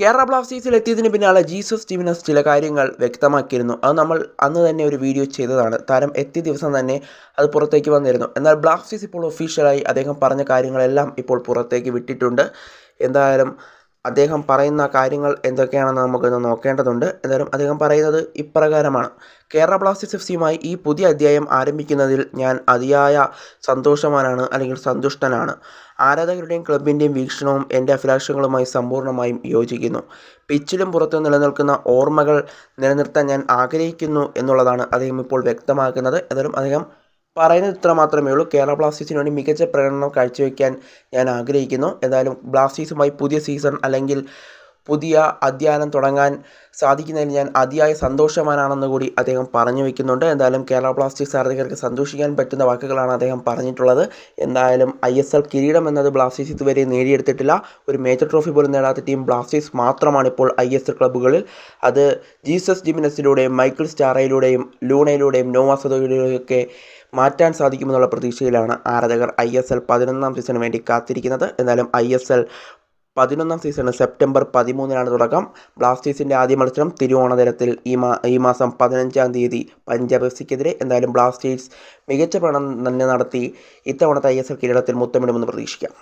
കേരള ബ്ലാസ്റ്റേഴ്സിൽ എത്തിയതിന് പിന്നാലെ Jesus Jiménez ചില കാര്യങ്ങൾ വ്യക്തമാക്കിയിരുന്നു. അത് നമ്മൾ അന്ന് തന്നെ ഒരു വീഡിയോ ചെയ്തതാണ്. താരം എത്തിയ ദിവസം തന്നെ അത് പുറത്തേക്ക് വന്നിരുന്നു. എന്നാൽ ബ്ലാസ്റ്റേഴ്സ് ഇപ്പോൾ ഒഫീഷ്യലായി അദ്ദേഹം പറഞ്ഞ കാര്യങ്ങളെല്ലാം ഇപ്പോൾ പുറത്തേക്ക് വിട്ടിട്ടുണ്ട്. എന്തായാലും അദ്ദേഹം പറയുന്ന കാര്യങ്ങൾ എന്തൊക്കെയാണെന്ന് നമുക്കൊന്ന് നോക്കേണ്ടതുണ്ട്. എന്തായാലും അദ്ദേഹം പറയുന്നത് ഇപ്രകാരമാണ്. കേരള ബ്ലാസ്റ്റേഴ്സ് എഫ് സിയുമായി ഈ പുതിയ അധ്യായം ആരംഭിക്കുന്നതിൽ ഞാൻ അതിയായ സന്തോഷവാനാണ് അല്ലെങ്കിൽ സന്തുഷ്ടനാണ്. ആരാധകരുടെയും ക്ലബിന്റെയും വീക്ഷണവും എന്റെ അഭിലാഷങ്ങളുമായി സമ്പൂർണമായും യോജിക്കുന്നു. പിച്ചിലും പുറത്തും നിലനിൽക്കുന്ന ഓർമ്മകൾ നിലനിർത്താൻ ഞാൻ ആഗ്രഹിക്കുന്നു എന്നുള്ളതാണ് അദ്ദേഹം ഇപ്പോൾ വ്യക്തമാക്കുന്നത്. എന്തായാലും അദ്ദേഹം പറയുന്നത് ഇത്ര മാത്രമേ ഉള്ളൂ. കേരള ബ്ലാസ്റ്റേഴ്സിന് വേണ്ടി മികച്ച പ്രകടനം കാഴ്ചവെക്കാൻ ഞാൻ ആഗ്രഹിക്കുന്നു. എന്തായാലും ബ്ലാസ്റ്റേഴ്സുമായി പുതിയ സീസൺ അല്ലെങ്കിൽ പുതിയ അധ്യയനം തുടങ്ങാൻ സാധിക്കുന്നതിൽ ഞാൻ അതിയായ സന്തോഷവാനാണെന്ന് കൂടി അദ്ദേഹം പറഞ്ഞു വയ്ക്കുന്നുണ്ട് എന്തായാലും കേരള ബ്ലാസ്റ്റേഴ്സ് ആരാധകർക്ക് സന്തോഷിക്കാൻ പറ്റുന്ന വാക്കുകളാണ് അദ്ദേഹം പറഞ്ഞിട്ടുള്ളത്. എന്തായാലും ഐ എസ് എൽ കിരീടം എന്നത് ബ്ലാസ്റ്റേഴ്സ് ഇതുവരെ നേടിയെടുത്തിട്ടില്ല. ഒരു മേജർ ട്രോഫി പോലും നേടാത്ത ടീം ബ്ലാസ്റ്റേഴ്സ് മാത്രമാണ് ഇപ്പോൾ ഐ എസ് എൽ ക്ലബ്ബുകളിൽ. അത് ജീസസ് ജിമിനസിലൂടെയും മൈക്കിൾ സ്റ്റാറയിലൂടെയും ലൂണയിലൂടെയും നോവാസതോയിലൂടെയും ഒക്കെ മാറ്റാൻ സാധിക്കുമെന്നുള്ള പ്രതീക്ഷയിലാണ് ആരാധകർ ഐ എസ് എൽ പതിനൊന്നാം സീസണിന് വേണ്ടി കാത്തിരിക്കുന്നത്. എന്തായാലും ഐ എസ് എൽ പതിനൊന്നാം സീസണ് സെപ്റ്റംബർ പതിമൂന്നിനാണ് തുടക്കം. ബ്ലാസ്റ്റേഴ്സിന്റെ ആദ്യ മത്സരം തിരുവോണതരത്തിൽ ഈ മാ ഈ മാസം പതിനഞ്ചാം തീയതി പഞ്ചാബ് എഫ് സിക്കെതിരെ. എന്തായാലും ബ്ലാസ്റ്റേഴ്സ് മികച്ച പ്രകടനം തന്നെ നടത്തി ഇത്തവണത്തെ ഐ എസ് എൽ കിരീടത്തിൽ മുത്തമിടുമെന്ന് പ്രതീക്ഷിക്കാം.